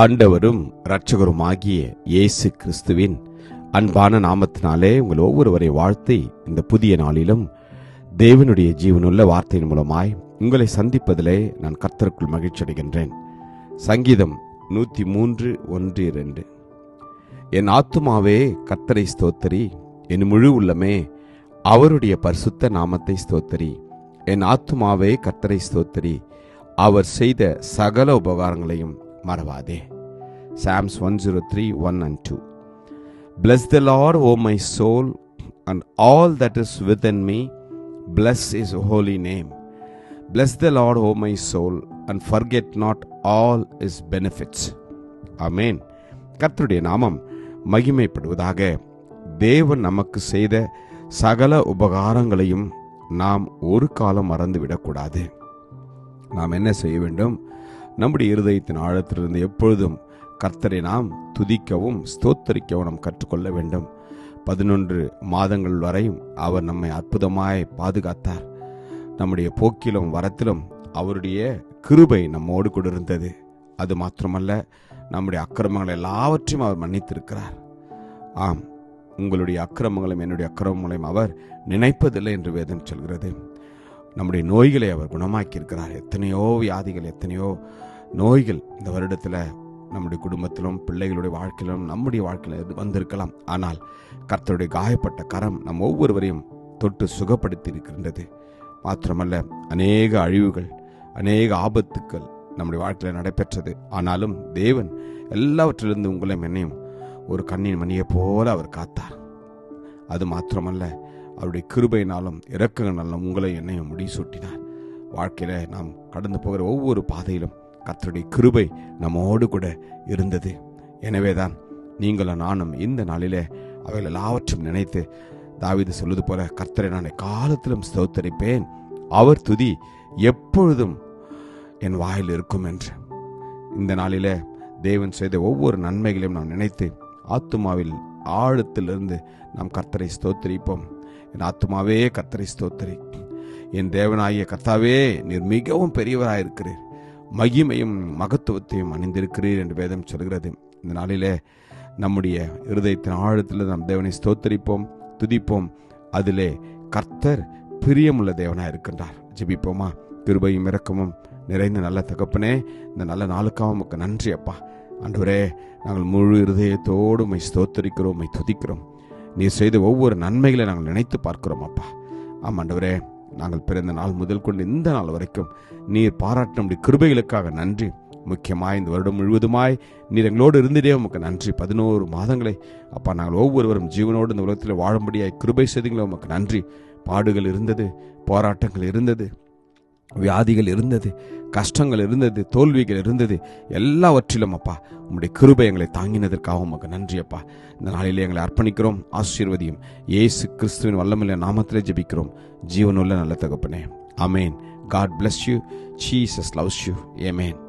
ஆண்டவரும் இரட்சகருமாகிய இயேசு கிறிஸ்துவின் அன்பான நாமத்தினாலே உங்கள் ஒவ்வொருவரை வாழ்த்தி இந்த புதிய நாளிலும் தேவனுடைய ஜீவனுள்ள வார்த்தையின் மூலமாய் உங்களை சந்திப்பதிலே நான் கர்த்தருக்குள் மகிழ்ச்சி அடைகின்றேன். சங்கீதம் நூற்றி மூன்று ஒன்று இரண்டு. என் ஆத்துமாவே கர்த்தரை ஸ்தோத்தரி. என் முழு உள்ளமே அவருடைய பரிசுத்த நாமத்தை ஸ்தோத்தரி. என் ஆத்துமாவே கர்த்தரை ஸ்தோத்தரி. அவர் செய்த சகல உபகாரங்களையும் மறவாதே. Psalms one zero three one and two bless the Lord O my soul and all that is within me bless his holy name bless the Lord O my soul and forget not all his benefits amen கர்த்தருடைய நாமம் மகிமைப்படுவதாக தேவன் நமக்கு செய்த சகல உபகாரங்களையும் நாம் ஒரு காலம் மறந்துவிடக்கூடாது. நாம் என்ன செய்ய வேண்டும்? நம்முடைய இருதயத்தின் ஆழத்திலிருந்து எப்பொழுதும் கர்த்தரை நாம் துதிக்கவும் ஸ்தோத்தரிக்கவும் நாம் கற்றுக்கொள்ள வேண்டும். பதினொன்று மாதங்கள் வரையும் அவர் நம்மை அற்புதமாய் பாதுகாத்தார். நம்முடைய போக்கிலும் வரத்திலும் அவருடைய கிருபை நம்மோடு கொண்டிருந்தது. அது மாத்திரமல்ல நம்முடைய அக்கிரமங்கள் எல்லாவற்றையும் அவர் மன்னித்திருக்கிறார். ஆம் உங்களுடைய அக்கிரமங்களையும் என்னுடைய அக்கிரமங்களையும் அவர் நினைப்பதில்லை என்று வேதம் சொல்கிறது. நம்முடைய நோய்களை அவர் குணமாக்கி இருக்கிறார் எத்தனையோ வியாதிகள் எத்தனையோ நோய்கள் இந்த வருடத்தில் நம்முடைய குடும்பத்திலும் பிள்ளைகளுடைய வாழ்க்கையிலும் நம்முடைய வாழ்க்கையில் வந்திருக்கலாம். ஆனால் கர்த்தருடைய காயப்பட்ட கரம் நம் ஒவ்வொருவரையும் தொட்டு சுகப்படுத்தி இருக்கின்றது மாத்திரமல்ல அநேக அழிவுகள் அநேக ஆபத்துக்கள் நம்முடைய வாழ்க்கையில் நடைபெற்றது. ஆனாலும் தேவன் எல்லாவற்றிலிருந்து உங்களையும் என்னையும் ஒரு கண்ணின் மணியைப் போல அவர் காத்தார். அது மாத்திரமல்ல அவருடைய கிருபையினாலும் இறக்கங்களாலும் உங்களை என்னையும் முடிசூட்டினார். வாழ்க்கையில் நாம் கடந்து போகிற ஒவ்வொரு பாதையிலும் கத்தருடைய கிருபை நம்மோடு கூட இருந்தது. எனவே தான் நீங்களும் நானும் இந்த நாளிலே அவைகள் எல்லாவற்றையும் நினைத்து தாவிது சொல்வது போல கர்த்தரை நான் காலத்திலும் ஸ்தோத்தரிப்பேன். அவர் துதி எப்பொழுதும் என் வாயில் இருக்கும் என்று. இந்த நாளிலே தேவன் செய்த ஒவ்வொரு நன்மைகளையும் நாம் நினைத்து ஆத்துமாவில் ஆழத்திலிருந்து நாம் கர்த்தரை ஸ்தோத்தரிப்போம். என் ஆத்துமாவே கத்தரை ஸ்தோத்தரி. என் தேவனாகிய கத்தாவே நீர் மிகவும் பெரியவராயிருக்கிறீர். மகிமையும் மகத்துவத்தையும் அணிந்திருக்கிறீர் என்று வேதம் சொல்கிறது. இந்த நாளிலே நம்முடைய இருதயத்தின் ஆழத்தில் நாம் தேவனை ஸ்தோத்தரிப்போம் துதிப்போம். அதிலே கர்த்தர் பிரியமுள்ள தேவனாக இருக்கின்றார் ஜெபிப்போமா? கிருபையும் இறக்கமும் நிறைந்த நல்ல தகப்பனே இந்த நல்ல நாளுக்காக உமக்கு நன்றி அப்பா. அன்றுவரே நாங்கள் முழு இருதயத்தோடு உமை ஸ்தோத்தரிக்கிறோம் உமை துதிக்கிறோம். நீர் செய்த ஒவ்வொரு நன்மைகளை நாங்கள் நினைத்து பார்க்கிறோம் அப்பா. ஆமாண்டவரே நாங்கள் பிறந்த நாள் முதல் கொண்டு இந்த நாள் வரைக்கும் நீர் பாராட்டினுடைய கிருபைகளுக்காக நன்றி. முக்கியமாய் இந்த வருடம் முழுவதுமாய் நீர் எங்களோடு இருந்ததே உமக்கு நன்றி. பதினோரு மாதங்களை அப்பா நாங்கள் ஒவ்வொருவரும் ஜீவனோடு இந்த உலகத்தில் வாழும்படியாய் கிருபை செய்தீங்களே உமக்கு நன்றி. பாடுகள் இருந்தது போராட்டங்கள் இருந்தது. வியாதிகள் இருந்தது கஷ்டங்கள் இருந்தது தோல்விகள் இருந்தது எல்லாவற்றிலும் அப்பா உங்களுடைய கிருபை எங்களை தாங்கினதற்காக உமக்கு நன்றி அப்பா. இந்த நாளிலே எங்களை அர்ப்பணிக்கிறோம் ஆசீர்வதியும். இயேசு கிறிஸ்துவின் வல்லமில்ல நாமத்திலே ஜெபிக்கிறோம். ஜீவனுள்ள நல்ல தகப்பனே. Amen God bless you Jesus loves you amen